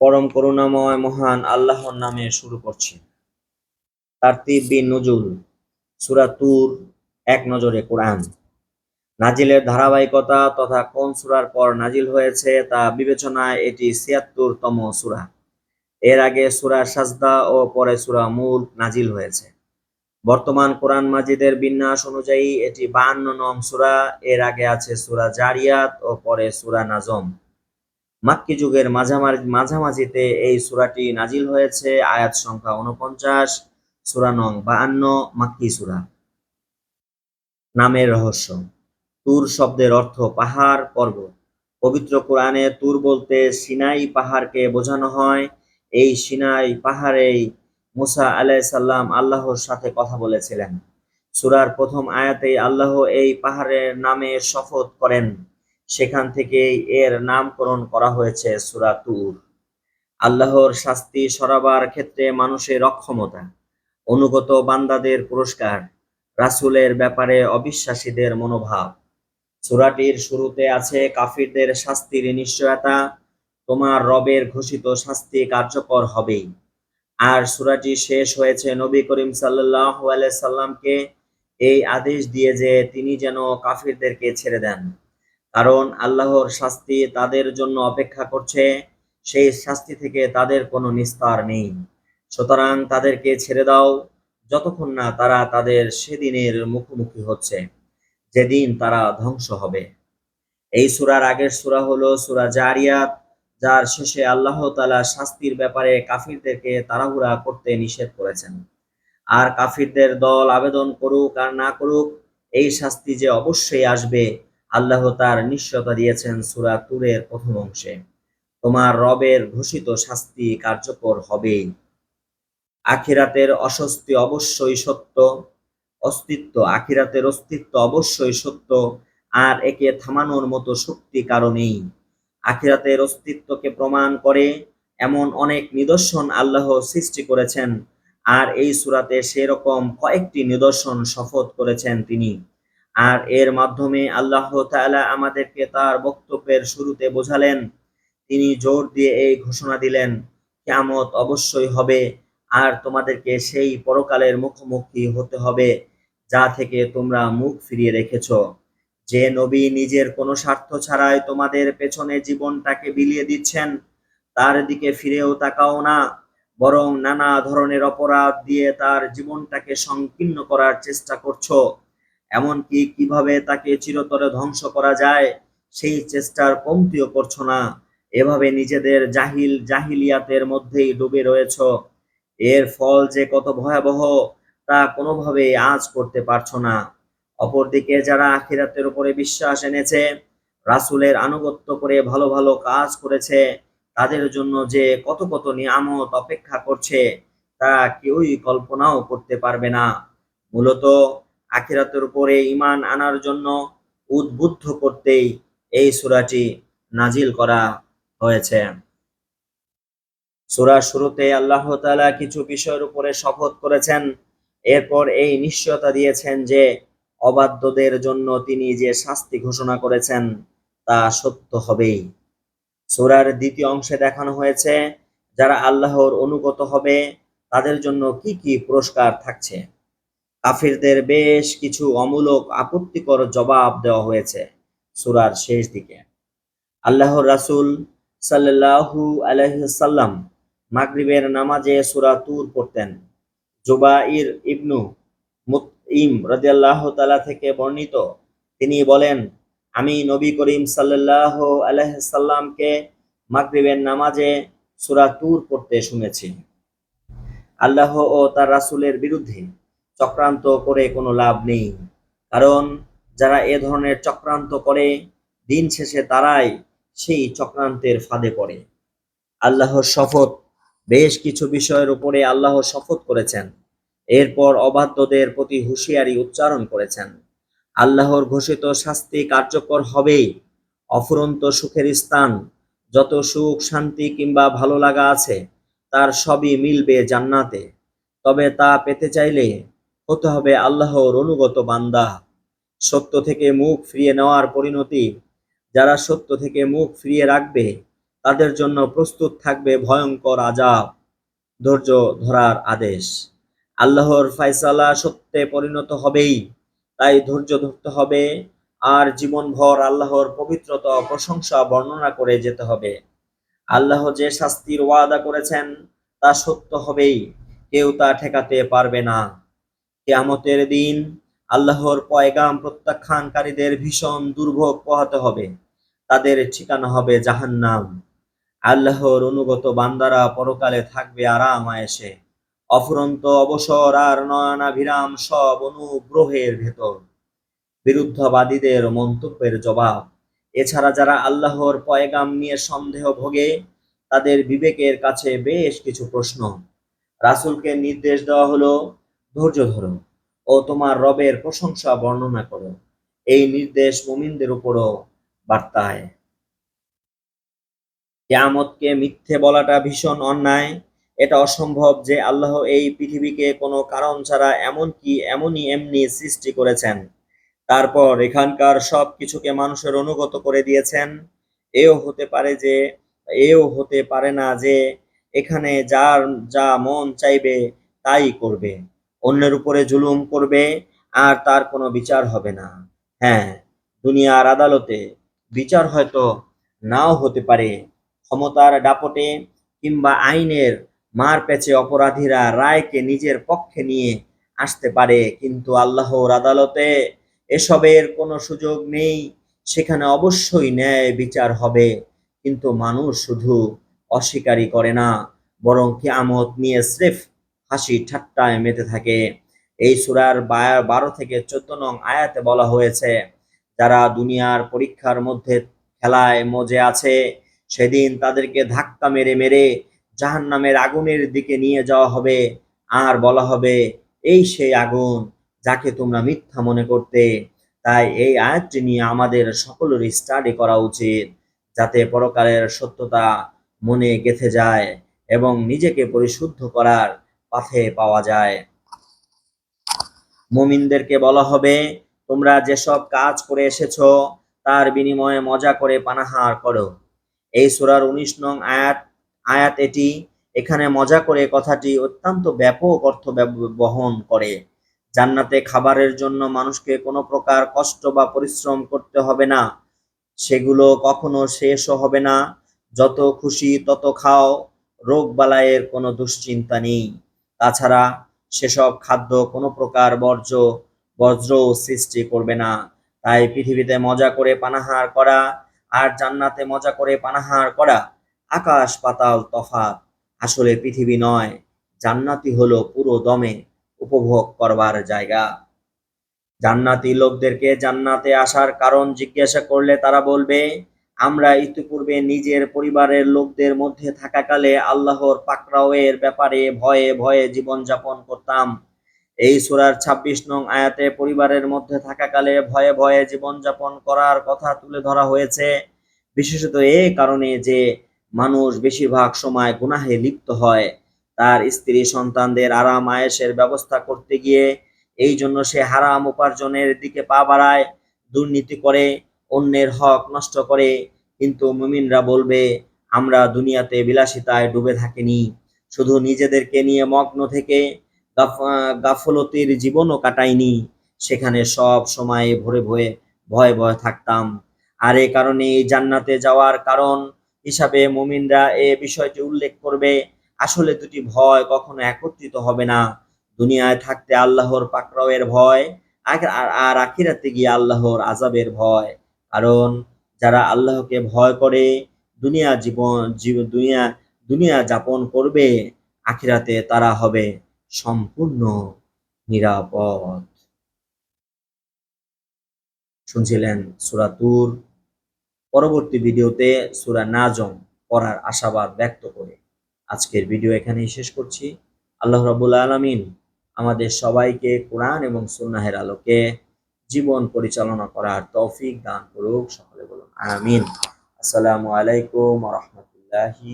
পরম করুণাময় মহান আল্লাহর নামে শুরু করছি। তারতিব বিন নজুল, সূরা তুর, এক নজরে কোরআন। নাজিলের ধারাবাহিকতা তথা কোন সুরার পর নাজিল হয়েছে তা বিবেচনায় এটি ছিয়াত্তরতম সুরা। এর আগে সুরা সাজদা ও পরে সুরা মূল নাজিল হয়েছে। বর্তমান কোরআন মাজিদের বিন্যাস অনুযায়ী এটি বাহান্ন নং সূরা, এর আগে আছে সুরা জারিয়াত ও পরে সুরা নাজম। মাক্কি যুগের মাঝামাঝি মাঝামাঝিতে এই সূরাটি নাজিল হয়েছে, আয়াত সংখ্যা উনপঞ্চাশ সুরা নং বাহান্ন মাক্কি সূরা। নামের রহস্য, তুর শব্দের অর্থ পাহাড়, পর্বত। পবিত্র কোরআনে তুর বলতে সিনাই পাহাড়কে বোঝানো হয়। এই সিনাই পাহাড়েই মুসা আলাইসাল্লাম আল্লাহর সাথে কথা বলেছিলেন। সূরার প্রথম আয়াতেই আল্লাহ এই পাহাড়ের নামে শপথ করেন। সেখান থেকে এর নামকরণ করা হয়েছে সূরা তুর। আল্লাহর শাস্তি সরাবার ক্ষেত্রে মানুষের অক্ষমতা, অনুগত বান্দাদের পুরস্কার, রাসূলের ব্যাপারে অবিশ্বাসীদের মনোভাব। সূরাটির শুরুতে আছে, কাফিরদের শাস্তির নিশ্চয়তা, তোমার রবের ঘোষিত শাস্তি কার্যকর হবেই। আর সূরাটি শেষ হয়েছে নবী করিম আলাইহি সাল্লামকে, এই আদেশ দিয়ে যে তিনি যেন কাফিরদেরকে ছেড়ে দেন। কারণ আল্লাহর শাস্তি তাদের জন্য অপেক্ষা করছে, সেই শাস্তি থেকে তাদের কোনো নিস্তার নেই। সুতরাং তাদেরকে ছেড়ে দাও, যতক্ষণ না তারা তাদের সেদিনের মুখোমুখি হচ্ছে, যেদিন তারা ধ্বংস হবে। এই সূরার আগের সূরা হলো সূরা জারিয়াত, যার শেষে আল্লাহ তাআলা শাস্তির ব্যাপারে কাফিরদেরকে তাড়াহুড়া করতে নিষেধ করেছেন। আর কাফিরদের দল আবেদন করুক আর না করুক, এই শাস্তি যে অবশ্যই আসবে আল্লাহ তার নিশ্চয়তা দিয়েছেন সুরা তুরের প্রথম অংশে। তোমার রবের ঘোষিত শাস্তি কার্যকর হবেই আখিরাতের অস্বস্তি অবশ্যই সত্য, অস্তিত্ব, আখিরাতের অস্তিত্ব অবশ্যই সত্য, আর একে থামানোর মতো শক্তি কারণেই আখিরাতের অস্তিত্বকে প্রমাণ করে এমন অনেক নিদর্শন আল্লাহ সৃষ্টি করেছেন, আর এই সুরাতে সেরকম কয়েকটি নিদর্শন শপথ করেছেন তিনি। আর এর মাধ্যমে আল্লাহ তাআলা আমাদেরকে তার বক্তব্যের শুরুতে বোঝালেন। তিনি জোর দিয়ে এই ঘোষণা দিলেন, কিয়ামত অবশ্যই হবে আর তোমাদেরকে সেই পরকালের মুখোমুখি হতে হবে যা থেকে তোমরা মুখ ফিরিয়ে রেখেছ। যে নবী নিজের কোনো স্বার্থ ছাড়াই তোমাদের পেছনে জীবনটাকে বিলিয়ে দিচ্ছেন, তার দিকে ফিরেও তাকাও না, বরং নানা ধরনের অপরাধ দিয়ে তার জীবনটাকে সংকীর্ণ করার চেষ্টা করছ। এমনকি কীভাবে তাকে চিরতরে ধ্বংস করা যায়? সেই চেষ্টার কমতিও করছ না। এভাবে নিজেদের জাহিল জাহিলিয়াতের মধ্যেই ডুবে রয়েছ। এর ফল যে কত ভয়াবহ, তা কোনোভাবে আজ করতে পারছ না। অপরদিকে যারা আখিরাতের উপরে বিশ্বাস এনেছে, রাসূলের আনুগত্য করে ভালো ভালো কাজ করেছে, তাদের জন্য যে কত কত নিয়ামত অপেক্ষা করছে, তা কেউই কল্পনাও করতে পারবে না। মূলত আখিরাতের উপরে ঈমান আনার জন্য উদ্বুদ্ধ করতেই এই সূরাটি নাজিল করা হয়েছে। সূরার শুরুতে আল্লাহ তাআলা কিছু বিষয়ের উপরে শপথ করেছেন। এরপর এই নিশ্চয়তা দিয়েছেন যে অবাধ্যদের জন্য তিনি যে শাস্তি ঘোষণা করেছেন তা সত্য হবেই। সূরার দ্বিতীয় অংশে দেখানো হয়েছে, যারা আল্লাহর অনুগত হবে, তাদের জন্য কি কি পুরস্কার থাকছে? কাফিরদের বেশ কিছু অমূলক আপত্তিকর জবাব দেওয়া হয়েছে সুরার শেষ দিকে। আল্লাহ রাসূল সাল্লাল্লাহু আলাইহি সাল্লাম মাগরিবের নামাজে সুরা তুর পড়তেন। জুবাইর ইবনু মুতইম রাদিয়াল্লাহু তালা থেকে বর্ণিত, তিনি বলেন, আমি নবী করিম সাল্লাল্লাহু আলাইহি সাল্লামকে মাগরিবের নামাজে সুরা তুর পড়তে শুনেছি। আল্লাহ ও তার রাসূলের বিরুদ্ধে চক্রান্ত করে কোনো লাভ নেই। কারণ যারা এ ধরনের চক্রান্ত করে, দিন শেষে তারাই সেই চক্রান্তের ফাঁদে পড়ে। আল্লাহর শপথ, বেশ কিছু বিষয়ের উপরে আল্লাহ শপথ করেছেন। এরপর অবাধ্যদের প্রতি হুঁশিয়ারি উচ্চারণ করেছেন। আল্লাহর ঘোষিত শাস্তি কার্যকর হবেই। অফুরন্ত সুখের স্থান, যত সুখ, শান্তি কিংবা ভালো লাগা আছে, তার সবই মিলবে জান্নাতে। তবে তা পেতে চাইলে হতে হবে আল্লাহর অনুগত বান্দা। সত্য থেকে মুখ ফিরিয়ে নেওয়ার পরিণতি। যারা সত্য থেকে মুখ ফিরিয়ে রাখবে, তাদের জন্য প্রস্তুত থাকবে ভয়ঙ্কর আজাব ধৈর্য ধরার আদেশ। আল্লাহর ফায়সালা সত্যে পরিণত হবেই। তাই ধৈর্য ধরতে হবে। আর জীবনভর আল্লাহর পবিত্রতা প্রশংসা বর্ণনা করে যেতে হবে। আল্লাহ যে শাস্তির ওয়াদা করেছেন, তা সত্য হবেই। কেউ তা ঠেকাতে পারবে না। কেয়ামতের দিন আল্লাহর পয়গাম প্রত্যাখ্যানকারীদের ভীষণ দুর্ভোগ পোহাতে হবে। তাদের ঠিকানা হবে জাহান্নাম। আল্লাহর অনুগত বান্দারা পরকালে থাকবে আরাম আয়েসে অফুরন্ত অবসর আর নয়নাভিরাম সব অনুগ্রহের ভেতর। বিরুদ্ধবাদীদের মন্তব্যের জবাব। এছাড়া যারা আল্লাহর পয়গাম নিয়ে সন্দেহ ভোগে, তাদের বিবেকের কাছে বেশ কিছু প্রশ্ন। রাসূলকে নির্দেশ দেওয়া হলো ধৈর্য ধরো ও তোমার রবের প্রশংসা বর্ণনা করো। এই নির্দেশ মুমিনদের উপরও বার্তায়। কেয়ামতকে মিথ্যে বলাটা ভীষণ অন্যায়। এটা অসম্ভব যে আল্লাহ এই পৃথিবীকে কোনো কারণ ছাড়া এমনকি এমনই এমনি সৃষ্টি করেছেন। তারপর এখানকার সব কিছুকে মানুষের অনুগত করে দিয়েছেন। এও হতে পারে যে, এও হতে পারে না যে, এখানে যার যা মন চাইবে তাই করবে। অন্যের উপরে জুলুম করবে আর তার কোনো বিচার হবে না। হ্যাঁ দুনিয়ার আদালতে বিচার হয়তো নাও হতে পারে। ক্ষমতার দাপটে কিংবা আইনের মার পেছে অপরাধীরা রায়কে নিজের পক্ষে নিয়ে আসতে পারে, কিন্তু আল্লাহর আদালতে এসবের কোনো সুযোগ নেই। সেখানে অবশ্যই ন্যায় বিচার হবে, কিন্তু মানুষ শুধু অস্বীকারই করে না, বরং কিয়ামত নিয়ে স্রেফ হাসি ঠাট্টায় মেতে থাকে। এই সুরার বারো থেকে চোদ্দ নং আয়াতে বলা হয়েছে, যারা দুনিয়ার পরীক্ষার মধ্যে খেলায় মজে আছে, সেদিন তাদেরকে ধাক্কা মেরে মেরে জাহান্নামের আগুনের দিকে নিয়ে যাওয়া হবে। আর বলা হবে, এই সেই আগুন যাকে তোমরা মিথ্যা মনে করতে। তাই এই আয়াতটি নিয়ে আমাদের সকলেরই স্টাডি করা উচিত, যাতে পরকালের সত্যতা মনে গেঁথে যায় এবং নিজেকে পরিশুদ্ধ করার পথে পাওয়া যায়। মুমিনদেরকে বলা হবে, তোমরা যেসব কাজ করে এসেছ, তার বিনিময়ে মজা করে পানাহার করো। এই সূরার উনিশ নং আয়াত আয়াত এটি। এখানে মজা করে কথাটি অত্যন্ত ব্যাপক অর্থ বহন করে। জান্নাতে খাবারের জন্য মানুষকে কোনো প্রকার কষ্ট বা পরিশ্রম করতে হবে না। সেগুলো কখনো শেষও হবে না। যত খুশি তত খাও রোগ বালায়ের কোনো দুশ্চিন্তা নেই। তাছাড়া সেসব খাদ্য কোনো প্রকার বর্জ্য বজ্র সৃষ্টি করবে না। তাই পৃথিবীতে মজা করে পানাহার করা আর জান্নাতে মজা করে পানাহার করা আকাশ পাতাল তফাৎ। আসলে পৃথিবী নয় জান্নাতি হলো পুরো দমে উপভোগ করবার জায়গা। জান্নাতি লোকদেরকে জান্নাতে আসার কারণ জিজ্ঞাসা করলে তারা বলবে আমরা ইতিপূর্বে নিজের পরিবারের লোকদের মধ্যে থাকাকালে আল্লাহর পাকরাওয়ের ব্যাপারে ভয়ে ভয়ে জীবনযাপন করতাম। এই সুরার ২৬ নং আয়াতে পরিবারের মধ্যে থাকাকালে ভয়ে ভয়ে জীবনযাপন করার কথা তুলে ধরা হয়েছে। বিশেষত এই কারণে যে মানুষ বেশিরভাগ সময় গুনাহে লিপ্ত হয়, তার স্ত্রী সন্তানদের আরাম আয়েশের ব্যবস্থা করতে গিয়ে, এই জন্য সে হারাম উপার্জনের দিকে পা বাড়ায়, দুর্নীতি করে অন্যের হক নষ্ট করে, কিন্তু মুমিনরা বলবে, আমরা দুনিয়াতে বিলাসিতায় ডুবে থাকিনি। শুধু নিজেদেরকে নিয়ে মগ্ন থেকে গাফ- গাফলতির জীবনও কাটাইনি। সেখানে সব সময় ভরে ভয়ে ভয়ে ভয়ে থাকতাম। আর এ কারণে জান্নাতে যাওয়ার কারণ হিসাবে মুমিনরা এ বিষয়টি উল্লেখ করবে, আসলে দুটি ভয় কখনো একত্রিত হবে না। দুনিয়ায় থাকতে আল্লাহর পাকরাওয়ের ভয়, আর আখিরাতে গিয়ে আল্লাহর আজাবের ভয়। কারণ যারা আল্লাহকে ভয় করে, দুনিয়া জীবন দুনিয়া দুনিয়া যাপন করবে, আখিরাতে তারা হবে সম্পূর্ণ নিরাপদ। শুনছিলেন সূরা তুর পরবর্তী ভিডিওতে সুরা নাজম পড়ার আশাবাদ ব্যক্ত করে আজকের ভিডিও এখানেই শেষ করছি। আল্লাহ রাব্বুল আলামিন আমাদের সবাইকে কোরআন এবং সুন্নাহের আলোকে জীবন পরিচালনা করার তৌফিক দান করুক। সকলে বলুন আমিন। আসসালামু আলাইকুম রাহমাতুল্লাহি